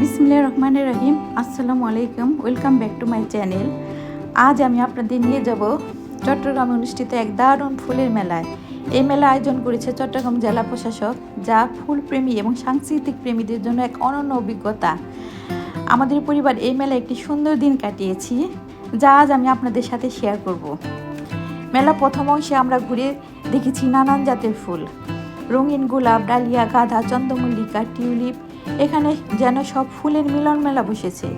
বিসমিল্লা রহমানের রহিম। আসসালামু আলাইকুম, welcome back to my channel. আজ আমি আপনাদের নিয়ে যাব চট্টগ্রামে অনুষ্ঠিত এক দারুণ ফুলের মেলায়। এই মেলা আয়োজন করেছে চট্টগ্রাম জেলা প্রশাসক, যা ফুলপ্রেমী এবং সাংস্কৃতিক প্রেমীদের জন্য এক অনন্য অভিজ্ঞতা। আমাদের পরিবার এই মেলায় একটি সুন্দর দিন কাটিয়েছি, যা আজ আমি আপনাদের সাথে শেয়ার করব। মেলা প্রথম অংশে আমরা ঘুরে দেখেছি নানান জাতের ফুল। রঙিন গোলাপ, ডালিয়া, গাঁদা, চন্দ্রমল্লিকা, টিউলিপ এখানে যেন সব ফুলের মিলন মেলা বসেছে।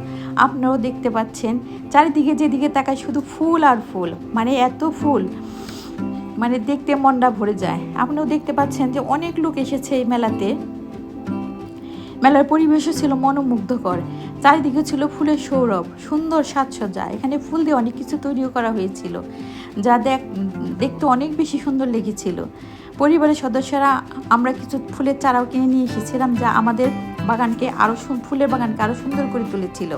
আপনারাও দেখতে পাচ্ছেন, চারিদিকে যেদিকে তাকায় শুধু ফুল আর ফুল মানে এত ফুল মানে দেখতে মনটা ভরে যায়। আপনিও দেখতে পাচ্ছেন যে অনেক লোক এসেছে এই মেলাতে। মেলার পরিবেশও ছিল মনোমুগ্ধকর, চারিদিকে ছিল ফুলের সৌরভ, সুন্দর সাজসজ্জা, এখানে ফুল দিয়ে অনেক কিছু তৈরিও করা হয়েছিল, যা দেখ, দেখতে অনেক বেশি সুন্দর লেগেছিল। পরিবারের সদস্যরা আমরা কিছু ফুলের চারাও কিনে নিয়ে এসেছিলাম, যা আমাদের বাগানকে আরও ফুলের বাগানকে আরও সুন্দর করে তুলেছিল।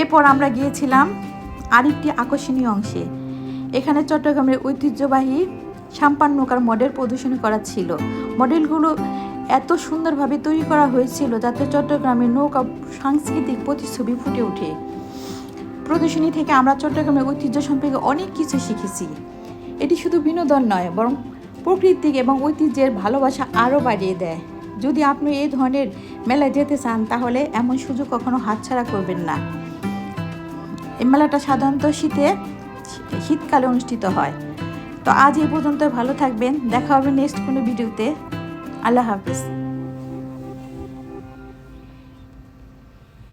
এরপর আমরা গিয়েছিলাম আরেকটি আকর্ষণীয় অংশে। এখানে চট্টগ্রামের ঐতিহ্যবাহী সাম্পান নৌকার মডেল প্রদর্শনী করা ছিল। মডেলগুলো এত সুন্দরভাবে তৈরি করা হয়েছিল যাতে চট্টগ্রামের নৌকা সাংস্কৃতিক প্রতিচ্ছবি ফুটে ওঠে। প্রদর্শনী থেকে আমরা চট্টগ্রামের ঐতিহ্য সম্পর্কে অনেক কিছু শিখেছি। এটি শুধু বিনোদন নয়, বরং প্রকৃতিক এবং ঐতিহ্যের ভালোবাসা আরও বাড়িয়ে দেয়। যদি আপনি এই ধরনের মেলায় যেতে চান, তাহলে এমন সুযোগ কখনো হাতছাড়া করবেন না। এই মেলাটা সাধারণত শীতে, শীতকালে অনুষ্ঠিত হয়। তো আজ এই পর্যন্ত ভালো থাকবেন। দেখা হবে নেক্সট কোনো ভিডিওতে আল্লাহ হাফিজ।